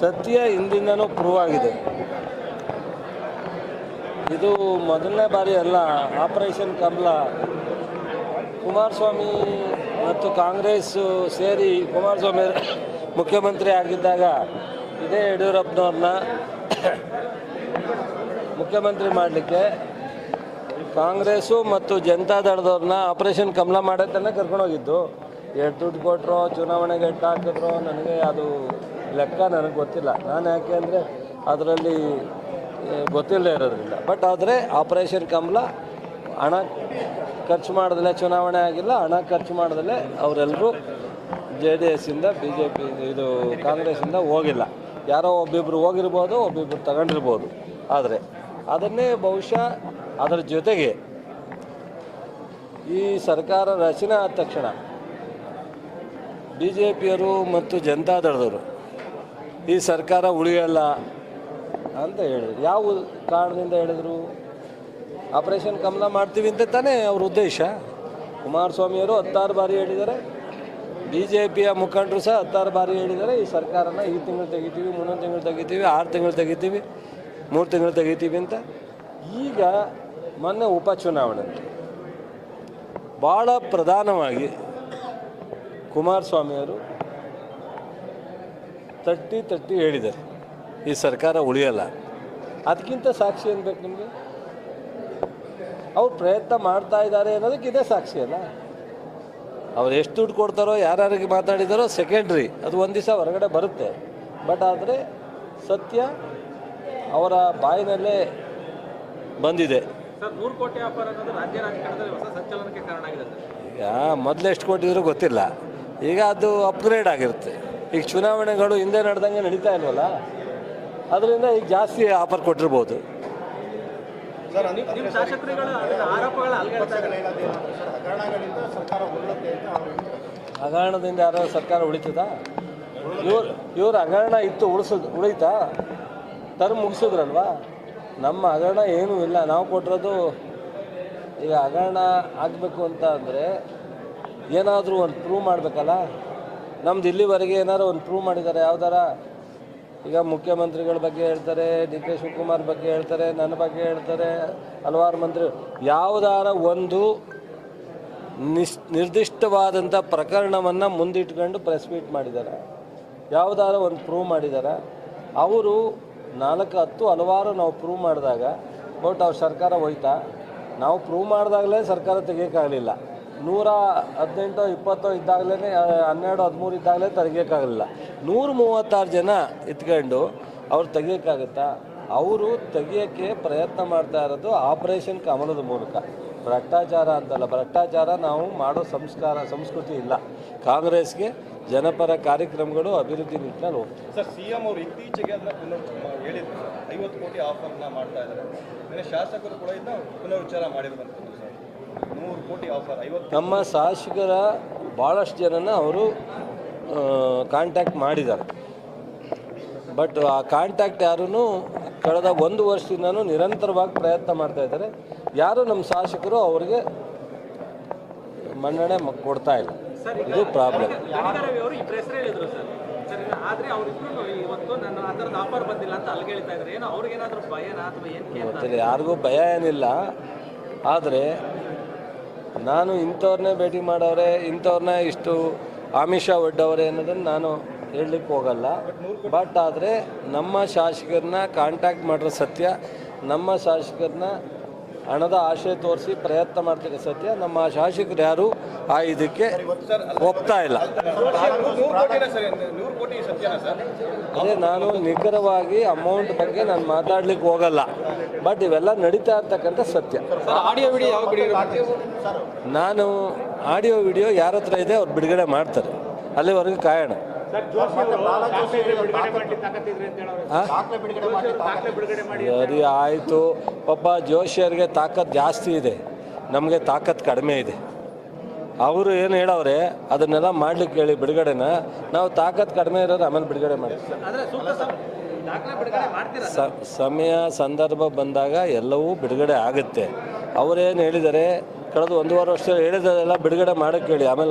ಸತ್ಯ ಹಿಂದಿಂದನೂ ಪ್ರೂವ್ ಆಗಿದೆ. ಇದು ಮೊದಲನೇ ಬಾರಿ ಅಲ್ಲ ಆಪರೇಷನ್ ಕಮಲ ಕುಮಾರಸ್ವಾಮಿ ಮತ್ತು ಕಾಂಗ್ರೆಸ್ ಸೇರಿ ಕುಮಾರಸ್ವಾಮಿ ಮುಖ್ಯಮಂತ್ರಿ ಆಗಿದ್ದಾಗ ಇದೇ ಯಡಿಯೂರಪ್ಪನವ್ರನ್ನ ಮುಖ್ಯಮಂತ್ರಿ ಮಾಡಲಿಕ್ಕೆ ಕಾಂಗ್ರೆಸ್ಸು ಮತ್ತು ಜನತಾದಳದವ್ರನ್ನ ಆಪರೇಷನ್ ಕಮಲ ಮಾಡತ್ತನ್ನ ಕರ್ಕೊಂಡೋಗಿದ್ದು. ಎಷ್ಟು ದುಡ್ಡು ಕೊಟ್ಟರು ಚುನಾವಣೆಗೆ ಎಷ್ಟು ಹಾಕಿದ್ರು, ನನಗೆ ಅದು ಲೆಕ್ಕ ನನಗೆ ಗೊತ್ತಿಲ್ಲ. ನಾನು ಯಾಕೆ ಅಂದರೆ ಅದರಲ್ಲಿ ಗೊತ್ತಿಲ್ಲದೆ ಇರೋದ್ರಿಂದ. ಬಟ್ ಆದರೆ ಆಪರೇಷನ್ ಕಮಲ, ಹಣ ಖರ್ಚು ಮಾಡಿದ್ರೆ ಚುನಾವಣೆ ಆಗಿಲ್ಲ, ಹಣ ಖರ್ಚು ಮಾಡಿದ್ರೆ ಅವರೆಲ್ಲರೂ ಜೆ ಡಿ ಎಸ್ಸಿಂದ ಬಿ ಜೆ ಪಿ, ಇದು ಕಾಂಗ್ರೆಸ್ಸಿಂದ ಹೋಗಿಲ್ಲ. ಯಾರೋ ಒಬ್ಬಿಬ್ರು ಹೋಗಿರ್ಬೋದು, ಒಬ್ಬಿಬ್ರು ತಗೊಂಡಿರ್ಬೋದು. ಆದರೆ ಅದನ್ನೇ ಬಹುಶಃ ಅದರ ಜೊತೆಗೆ ಈ ಸರ್ಕಾರ ರಚನೆ ಆದ ತಕ್ಷಣ ಬಿ ಜೆ ಪಿಯವರು ಮತ್ತು ಜನತಾದಳದವರು ಈ ಸರ್ಕಾರ ಉಳಿಯಲ್ಲ ಅಂತ ಹೇಳಿದ್ರು. ಯಾವ ಕಾರಣದಿಂದ ಹೇಳಿದರು? ಆಪರೇಷನ್ ಕಮಲ ಮಾಡ್ತೀವಿ ಅಂತ ತಾನೇ ಅವ್ರ ಉದ್ದೇಶ. ಕುಮಾರಸ್ವಾಮಿಯವರು ಹತ್ತಾರು ಬಾರಿ ಹೇಳಿದ್ದಾರೆ. ಬಿ ಜೆ ಪಿಯ ಮುಖಂಡರು ಸಹ ಹತ್ತಾರು ಬಾರಿ ಹೇಳಿದ್ದಾರೆ. ಈ ಸರ್ಕಾರನ ಈ ತಿಂಗಳು ತೆಗಿತೀವಿ ಮುಂದೊಂದು ತಿಂಗಳು ತೆಗಿತೀವಿ, ಆರು ತಿಂಗಳು ತೆಗಿತೀವಿ, ಮೂರು ತಿಂಗಳು ತೆಗಿತೀವಿ ಅಂತ. ಈಗ ಮೊನ್ನೆ ಉಪಚುನಾವಣೆ ಭಾಳ ಪ್ರಧಾನವಾಗಿ ಕುಮಾರಸ್ವಾಮಿಯವರು ತಟ್ಟಿ ತಟ್ಟಿ ಹೇಳಿದ್ದಾರೆ ಈ ಸರ್ಕಾರ ಉಳಿಯಲ್ಲ. ಅದಕ್ಕಿಂತ ಸಾಕ್ಷಿ ಏನು ಬೇಕು ನಿಮಗೆ? ಅವ್ರು ಪ್ರಯತ್ನ ಮಾಡ್ತಾ ಇದ್ದಾರೆ ಅನ್ನೋದಕ್ಕೆ ಇದೇ ಸಾಕ್ಷಿ ಅಲ್ಲ? ಅವ್ರು ಎಷ್ಟು ದುಡ್ಡು ಕೊಡ್ತಾರೋ ಯಾರ್ಯಾರಿಗೆ ಮಾತಾಡಿದಾರೋ ಸೆಕೆಂಡ್ರಿ ಅದು ಒಂದು ದಿವಸ ಹೊರಗಡೆ ಬರುತ್ತೆ. ಬಟ್ ಆದರೆ ಸತ್ಯ ಅವರ ಬಾಯಿನಲ್ಲೇ ಬಂದಿದೆ. ಈಗ ಮೊದಲು ಎಷ್ಟು ಕೊಟ್ಟಿದ್ರು ಗೊತ್ತಿಲ್ಲ. ಈಗ ಅದು ಅಪ್ಗ್ರೇಡ್ ಆಗಿರುತ್ತೆ. ಈಗ ಚುನಾವಣೆಗಳು ಹಿಂದೆ ನಡೆದಂಗೆ ನಡೀತಾ ಇಲ್ವಲ್ಲ? ಅದರಿಂದ ಈಗ ಜಾಸ್ತಿ ಆಫರ್ ಕೊಟ್ಟಿರ್ಬೋದು. ಹಗರಣದಿಂದ ಯಾರೋ ಸರ್ಕಾರ ಉಳಿತದ? ಇವ್ರು ಇವ್ರ ಹಗರಣ ಇತ್ತು ಉಳಿಸೋದು ಉಳಿತಾ? ತರು ಮುಗಿಸಿದ್ರಲ್ವಾ? ನಮ್ಮ ಹಗರಣ ಏನೂ ಇಲ್ಲ. ನಾವು ಕೊಟ್ಟಿರೋದು ಈಗ ಹಗರಣ ಆಗಬೇಕು ಅಂತ ಅಂದರೆ ಏನಾದರೂ ಒಂದು ಪ್ರೂವ್ ಮಾಡಬೇಕಲ್ಲ? ನಮ್ದು ಇಲ್ಲಿವರೆಗೆ ಏನಾದ್ರು ಒಂದು ಪ್ರೂವ್ ಮಾಡಿದ್ದಾರೆ ಯಾವ್ದಾರ? ಈಗ ಮುಖ್ಯಮಂತ್ರಿಗಳ ಬಗ್ಗೆ ಹೇಳ್ತಾರೆ, ಡಿ ಕೆ ಶಿವಕುಮಾರ್ ಬಗ್ಗೆ ಹೇಳ್ತಾರೆ, ನನ್ನ ಬಗ್ಗೆ ಹೇಳ್ತಾರೆ, ಹಲವಾರು ಮಂತ್ರಿ ಯಾವುದಾರ ಒಂದು ನಿಸ್ ನಿರ್ದಿಷ್ಟವಾದಂಥ ಪ್ರಕರಣವನ್ನು ಮುಂದಿಟ್ಕೊಂಡು ಪ್ರೆಸ್ ಮೀಟ್ ಮಾಡಿದ್ದಾರೆ ಯಾವುದಾರ ಒಂದು ಪ್ರೂವ್ ಮಾಡಿದ್ದಾರೆ ಅವರು ನಾಲ್ಕು, ಹತ್ತು, ಹಲವಾರು ನಾವು ಪ್ರೂವ್ ಮಾಡಿದಾಗ ಬಟ್ ಅವ್ರ ಸರ್ಕಾರ ಹೋಯ್ತಾ? ನಾವು ಪ್ರೂವ್ ಮಾಡಿದಾಗಲೇ ಸರ್ಕಾರ ತೆಗಿಯೋಕ್ಕಾಗಲಿಲ್ಲ ನೂರ ಹದಿನೆಂಟು ಇಪ್ಪತ್ತೋ ಇದ್ದಾಗಲೇ ಹನ್ನೆರಡು ಹದಿಮೂರು ಇದ್ದಾಗಲೇ ತೆಗಿಯೋಕ್ಕಾಗಲಿಲ್ಲ. ನೂರ ಮೂವತ್ತಾರು ಜನ ಇತ್ಕೊಂಡು ಅವ್ರು ತೆಗಿಯೋಕ್ಕಾಗುತ್ತಾ? ಅವರು ತೆಗಿಯೋಕ್ಕೆ ಪ್ರಯತ್ನ ಮಾಡ್ತಾ ಇರೋದು ಆಪರೇಷನ್ ಕಮಲದ ಮೂಲಕ. ಭ್ರಷ್ಟಾಚಾರ ಅಂತಲ್ಲ, ಭ್ರಷ್ಟಾಚಾರ ನಾವು ಮಾಡೋ ಸಂಸ್ಕಾರ, ಸಂಸ್ಕೃತಿ ಇಲ್ಲ. ಕಾಂಗ್ರೆಸ್ಗೆ ಜನಪರ ಕಾರ್ಯಕ್ರಮಗಳು ಅಭಿವೃದ್ಧಿ ನಿಟ್ಟಿನಲ್ಲಿ ಸರ್, ಸಿಎಂ ಅವರು ಇತ್ತೀಚೆಗೆ ಅದನ್ನ ಪುನರ್ ಹೇಳಿದ್ರು. ಐವತ್ತು ಕೋಟಿ ಆಫರ್ನ ಮಾಡ್ತಾ ಇದ್ದಾರೆ. ಶಾಸಕರು ಕೂಡ ಇದನ್ನ ಪುನರುಚ್ಚಾರ ಮಾಡಿರುವಂಥದ್ದು ಸರ್. ನಮ್ಮ ಶಾಸಕರ ಭಾಳಷ್ಟು ಜನನ ಅವರು ಕಾಂಟ್ಯಾಕ್ಟ್ ಮಾಡಿದ್ದಾರೆ. ಬಟ್ ಆ ಕಾಂಟ್ಯಾಕ್ಟ್ ಯಾರೂ ಕಳೆದ ಒಂದು ವರ್ಷದಿಂದನೂ ನಿರಂತರವಾಗಿ ಪ್ರಯತ್ನ ಮಾಡ್ತಾ ಇದ್ದಾರೆ. ಯಾರು ನಮ್ಮ ಶಾಸಕರು ಅವರಿಗೆ ಮನ್ನಣೆ ಕೊಡ್ತಾ ಇಲ್ಲ. ಇದು ಪ್ರಾಬ್ಲಮ್ ಗಣಿಗಾರವಿ ಅವರು ಇಬ್ಬರು ಹೆಸರು ಸರ್. ಸರ್ ಆದ್ರೆ ಅವರಿಬ್ರು ಇವತ್ತು ನನ್ನ ಆ ಆಫರ್ ಬಂದಿಲ್ಲ ಅಂತ ಅಲ್ಲಿಗೆ ಹೇಳ್ತಾ ಇದ್ದಾರೆ. ಏನೋ ಅವ್ರಿಗೇನಾದ್ರೂ ಭಯನಾ ಅಥವಾ ಏನು ಗೊತ್ತಿಲ್ಲ ಯಾರಿಗೂ ಭಯ ಏನಿಲ್ಲ. ಆದರೆ ನಾನು ಇಂಥವ್ರನ್ನೇ ಭೇಟಿ ಮಾಡವ್ರೆ ಇಂಥವ್ರನ್ನ ಇಷ್ಟು ಆಮಿಷ ಒಡ್ಡವರೆ ಅನ್ನೋದನ್ನು ನಾನು ಹೇಳಲಿಕ್ಕೆ ಹೋಗಲ್ಲ. ಬಟ್ ಆದರೆ ನಮ್ಮ ಶಾಸಕರನ್ನ ಕಾಂಟ್ಯಾಕ್ಟ್ ಮಾಡಿರೋ ಸತ್ಯ. ನಮ್ಮ ಶಾಸಕರನ್ನ ಹಣದ ಆಶೆ ತೋರಿಸಿ ಪ್ರಯತ್ನ ಮಾಡ್ತೀನಿ ಸತ್ಯ. ನಮ್ಮ ಶಾಸಕರು ಯಾರು? ಆ ಇದಕ್ಕೆ ಒಪ್ತಾ ಇಲ್ಲ. ಅದೇ ನಾನು ನಿಖರವಾಗಿ ಅಮೌಂಟ್ ಬಗ್ಗೆ ನಾನು ಮಾತಾಡ್ಲಿಕ್ಕೆ ಹೋಗಲ್ಲ. ಬಟ್ ಇವೆಲ್ಲ ನಡೀತಾ ಇರ್ತಕ್ಕಂಥ ಸತ್ಯ. ನಾನು ಆಡಿಯೋ ವಿಡಿಯೋ ಯಾರ ಹತ್ರ ಇದೆ ಅವ್ರು ಬಿಡುಗಡೆ ಮಾಡ್ತಾರೆ. ಅಲ್ಲಿವರೆಗೂ ಕಾಯೋಣ? ಸರಿ ಆಯಿತು. ಪಾಪ ಜೋಶಿಯರಿಗೆ ತಾಕತ್ ಜಾಸ್ತಿ ಇದೆ. ನಮಗೆ ತಾಕತ್ ಕಡಿಮೆ ಇದೆ. ಅವರು ಏನು ಹೇಳವ್ರೆ ಅದನ್ನೆಲ್ಲ ಮಾಡ್ಲಿಕ್ಕೆ ಹೇಳಿ ಬಿಡುಗಡೆನ. ನಾವು ತಾಕತ್ ಕಡಿಮೆ ಇರೋದು ಆಮೇಲೆ ಬಿಡುಗಡೆ ಮಾಡಿ. ಅಂದ್ರೆ ಸೂಕ್ತ ಸಮ- ದಾಖಲೆ ಬಿಡುಗಡೆ ಮಾಡ್ತೀರಾ ಸ ಸಮಯ ಸಂದರ್ಭ ಬಂದಾಗ ಎಲ್ಲವೂ ಬಿಡುಗಡೆ ಆಗುತ್ತೆ. ಅವರೇನು ಹೇಳಿದ್ದಾರೆ ಕಳೆದ ಒಂದೂವರೆ ವರ್ಷ ಹೇಳಿದರೆಲ್ಲ ಬಿಡುಗಡೆ ಮಾಡೋಕ್ಕೆ ಹೇಳಿ ಆಮೇಲೆ